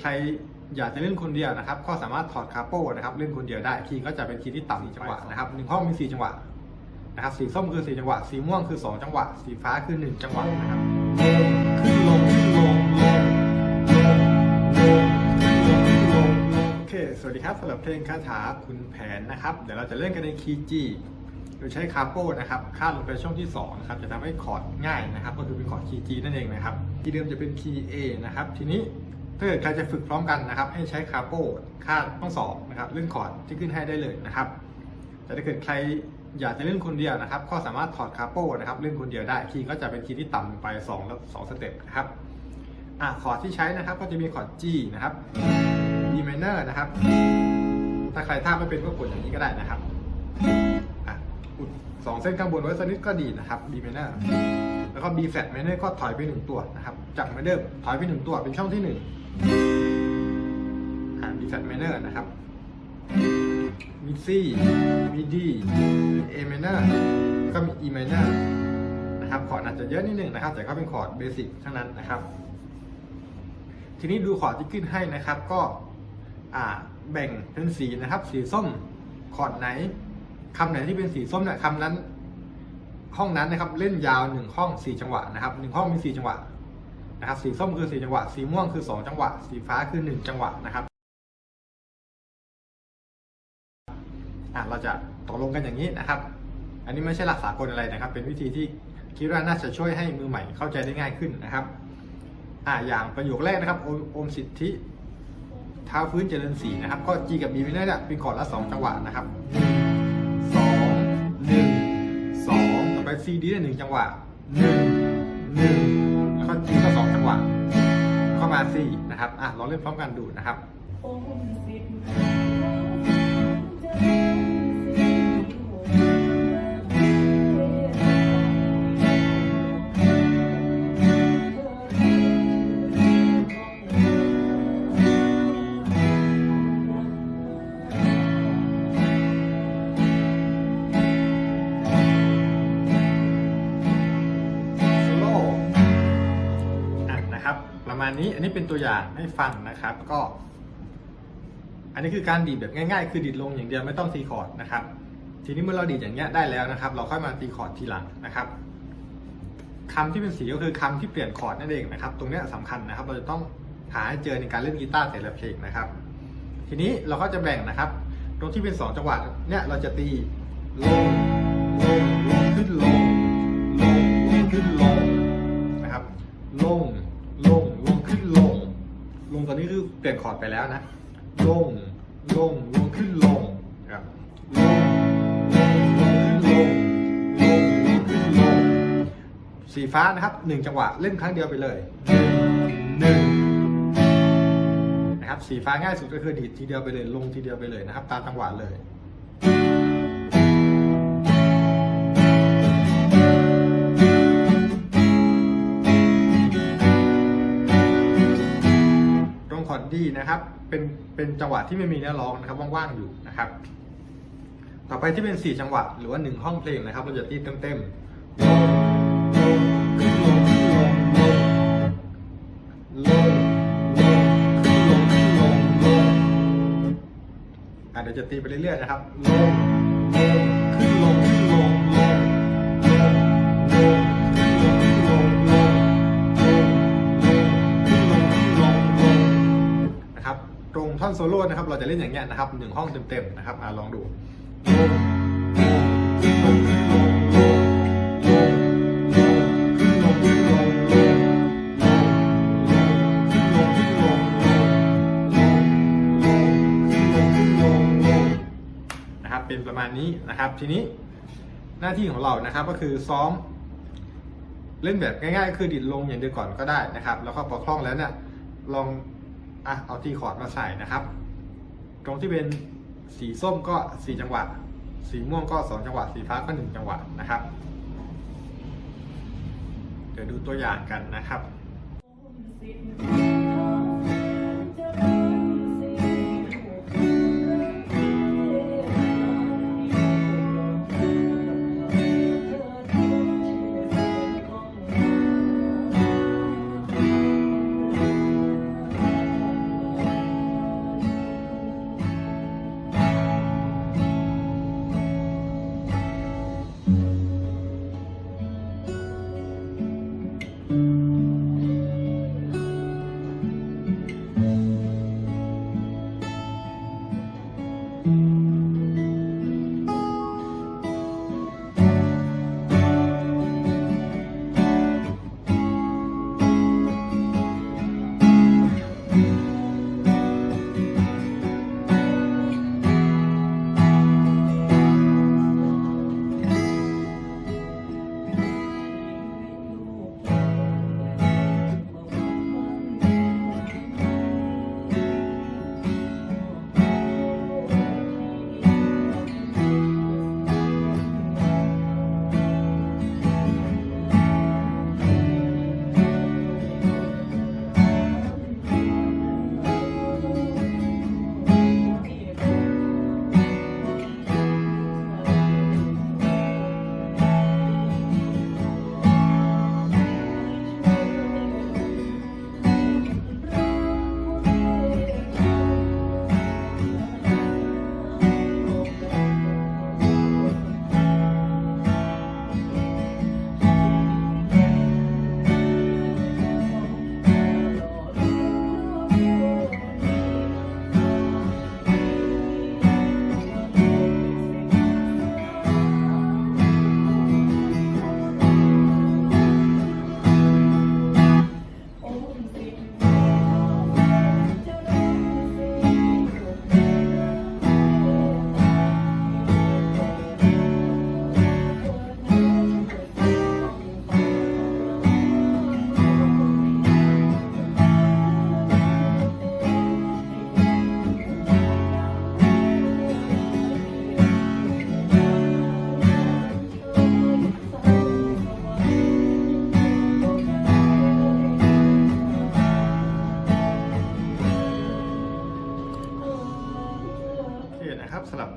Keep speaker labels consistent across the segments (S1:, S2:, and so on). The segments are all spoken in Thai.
S1: ใครอยากจะเล่นคนเดียวนะครับ ก็สามารถถอดคาโป้นะครับเล่นคนเดียวได้คีย์ก็จะเป็นคีย์ที่ต่ำจังหวะนะครับหนึ่งห้องมีสี่จังหวะนะครับสีส้มคือสี่จังหวะ สีม่วงคือสองจังหวะ สีฟ้าคือหนึ่งจังหวะนะครับขึ้นลงขึ้นลงลงลงลงขึ้นลงขึ้นลงลงโอเคสวัสดีครับสำหรับเพลงคาถาคุณแผนนะครับ เดี๋ยวเราจะเล่นกันในคีย์จีโดยใช้คาโป้นะครับคาดลงไปช่องที่2นะครับจะทำให้คอร์ดง่ายนะครับ ก็คือเป็นคอร์ดคีย์จีนั่นเองนะครับคีย์เดิมจะเป็นคีย์ A นะครับ ทีนี้ ถ้าเกิดใครจะฝึกพร้อมกันนะครับ ให้ใช้คาโป้ค่าต้องสอบนะครับเลื่อนคอร์ดที่ขึ้นให้ได้เลยนะครับ แต่ถ้าเกิดใครอยากจะเล่นคนเดียวนะครับ ก็สามารถถอดคาโป้นะครับเล่นคนเดียวได้คีย์ก็จะเป็นคีย์ที่ต่ำลงไป2แล้ว2สเต็ปนะครับอะคอร์ดที่ใช้นะครับก็จะมีคอร์ด G นะครับ B minor นะครับ ถ้าใครท่าไม่เป็นก็กดอย่างนี้ก็ได้นะครับอะอุดสองเส้นข้างบนไว้สักนิดก็ดีนะครับ B minor แล้วก็ B flat minor ก็ถอยไปหนึ่งตัวนะครับ จาก minor ถอยไปหนึ่งตัวเป็นช่องที่หนึ่ง อ่า B flat minor นะครับ มี C มี D มี A minor แล้วก็มี E minor นะครับคอร์ดอาจจะเยอะนิดนึงนะครับ แต่ก็เป็นคอร์ดเบสิกทั้งนั้นนะครับ ทีนี้ดูคอร์ดที่ขึ้นให้นะครับ ก็อ่าแบ่งเป็นสีนะครับ สีส้มคอร์ดไหนคำไหนที่เป็นสีส้มเนี่ยคำนั้น ห้องนั้นนะครับ เล่นยาวหนึ่งห้องสี่จังหวะนะครับหนึ่งห้องมีสี่จังหวะ นะครับสีส้มคือสีจังหวะ สีม่วงคือสองจังหวะ สีฟ้าคือหนึ่งจังหวะนะครับอะเราจะตกลงกันอย่างนี้นะครับ อันนี้ไม่ใช่หลักสากลอะไรนะครับ เป็นวิธีที่คิดว่าน่าจะช่วยให้มือใหม่เข้าใจได้ง่ายขึ้นนะครับอ่าอย่างประโยคแรกนะครับโอโอมสิทธิเท้าพื้นเจริญศรีนะครับ ก็ G กับ B ไม่ได้เนี่ยเป็นคอร์ดละสองจังหวะนะครับสองหนึ่งสองต่อไป C D ได้หนึ่งจังหวะหนึ่งหนึ่ง ก็ G ก็สองจังหวะเข้ามาสี่นะครับอะลองเล่นพร้อมกันดูนะครับ นี้อันนี้เป็นตัวอย่างให้ฟังนะครับก็ อันนี้คือการดีดแบบง่าย ๆ คือดีดลงอย่างเดียวไม่ต้องตีคอร์ดนะครับ ทีนี้เมื่อเราดีดอย่างเงี้ยได้แล้วนะครับ เราค่อยมาตีคอร์ดทีหลังนะครับคำที่เป็นสีก็คือคำที่เปลี่ยนคอร์ดนั่นเองนะครับ ตรงเนี้ยสำคัญนะครับ เราจะต้องหาให้เจอในการเล่นกีตาร์แต่ละเพลงนะครับ ทีนี้เราก็จะแบ่งนะครับ ตรงที่เป็นสองจังหวะเนี่ยเราจะตีลงลงลงขึ้นลงลงลงขึ้นลงนะครับลง เปลี่ยนคอร์ดไปแล้วนะลงลงลงขึ้นลงครับลงลงลงขึ้นลงลงลงขึ้นลงสีฟ้านะครับหนึ่งจังหวะเล่นครั้งเดียวไปเลยหนึ่งนะครับสีฟ้าง่ายสุดก็คือดีดทีเดียวไปเลยลงทีเดียวไปเลยนะครับ ตามจังหวะเลย ดีนะครับเป็นเป็นจังหวะที่ไม่มีเนื้อร้องนะครับว่างๆอยู่นะครับ ต่อไปที่เป็น 4 จังหวะหรือว่า 1 ห้องเพลงนะครับเราจะตีเต็มๆลงลงขึ้นลงขึ้นลงลงลงลงขึ้นลงขึ้นลงลงอะเดี๋ยวจะตีไปเรื่อยๆนะครับลงลง อนโซโล่นะครับเราจะเล่นอย่างเงี้ยนะครับหนึ่งห้องเต็มๆนะครับอะลองดูนะครับเป็นประมาณนี้นะครับทีนี้หน้าที่ของเรานะครับก็คือซ้อม เล่นแบบง่ายๆ คือดิดลงอย่างเดียวก่อนก็ได้นะครับ แล้วก็พอคล่องแล้วเนี่ยลอง อะเอาทีคอร์ดมาใส่นะครับ ตรงที่เป็นสีส้มก็สี่จังหวะ สีม่วงก็สองจังหวะ สีฟ้าก็หนึ่งจังหวะนะครับ เดี๋ยวดูตัวอย่างกันนะครับ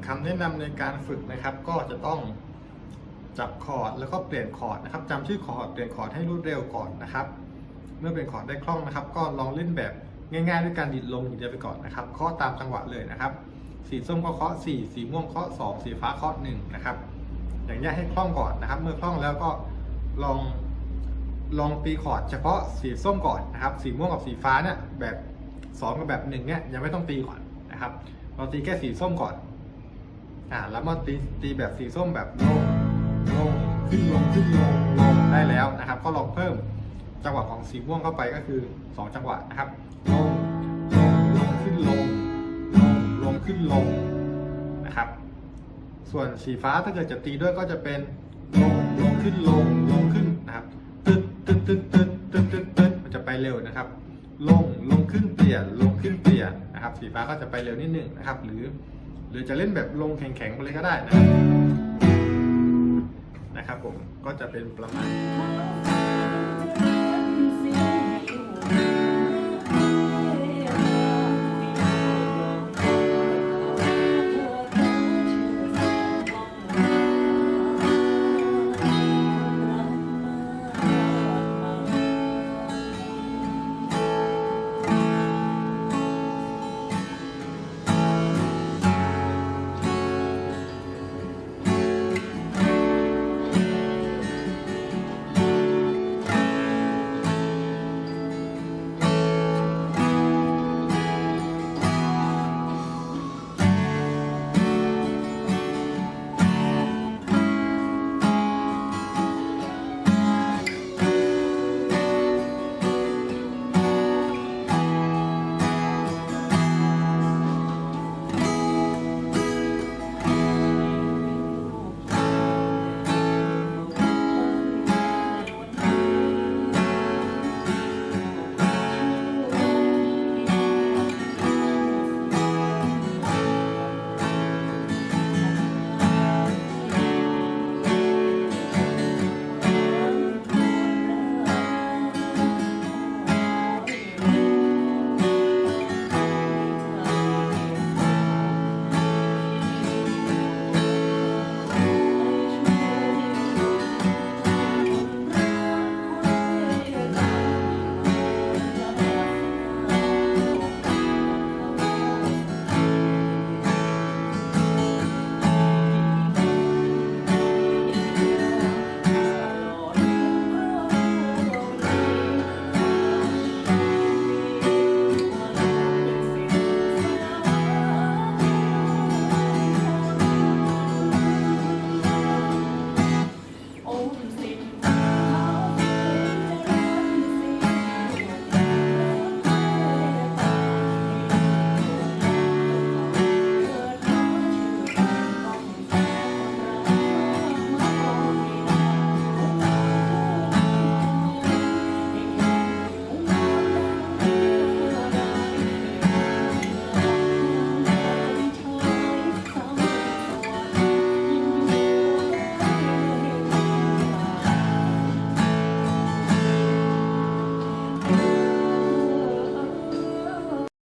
S1: คำแนะนำในการฝึกนะครับ ก็จะต้องจับคอร์ดแล้วก็เปลี่ยนคอร์ดนะครับจำชื่อคอร์ดเปลี่ยนคอร์ดให้รวดเร็วก่อนนะครับ เมื่อเปลี่ยนคอร์ดได้คล่องนะครับ ก็ลองเล่นแบบง่ายๆ ด้วยการดิดลงอย่างเดียวไปก่อนนะครับเคาะตามจังหวะเลยนะครับ สีส้มก็เคาะ4สีม่วงเคาะ2สีฟ้าเคาะ1นะครับ อย่างนี้ให้คล่องก่อนนะครับ เมื่อคล่องแล้วก็ลองลองตีคอร์ดเฉพาะสีส้มก่อนนะครับ สีม่วงกับสีฟ้าเนี่ยแบบสองกับแบบหนึ่งเนี่ยยังไม่ต้องตีก่อนนะครับ เราตีแค่สีส้มก่อน อ่าแล้วมาตีตีแบบสีส้มแบบลงลงขึ้นลงขึ้นลงลงได้แล้วนะครับ ก็ลองเพิ่มจังหวะของสีม่วงเข้าไปก็คือสองจังหวะนะครับลงลงลงขึ้นลงลงลงขึ้นลงนะครับ ส่วนสีฟ้าถ้าเกิดจะตีด้วยก็จะเป็นลงลงขึ้นลงลงขึ้นนะครับตึ๊ดตึ๊ดตึ๊ดตึ๊ดตึ๊ดตึ๊ดตึ๊ดมันจะไปเร็วนะครับ ลงลงขึ้นเปลี่ยนลงขึ้นเปลี่ยนนะครับ สีฟ้าก็จะไปเร็วนิดหนึ่งนะครับ หรือ หรือจะเล่นแบบลงแข็งๆไปเลยก็ได้นะครับนะครับผมก็จะเป็นประมาณ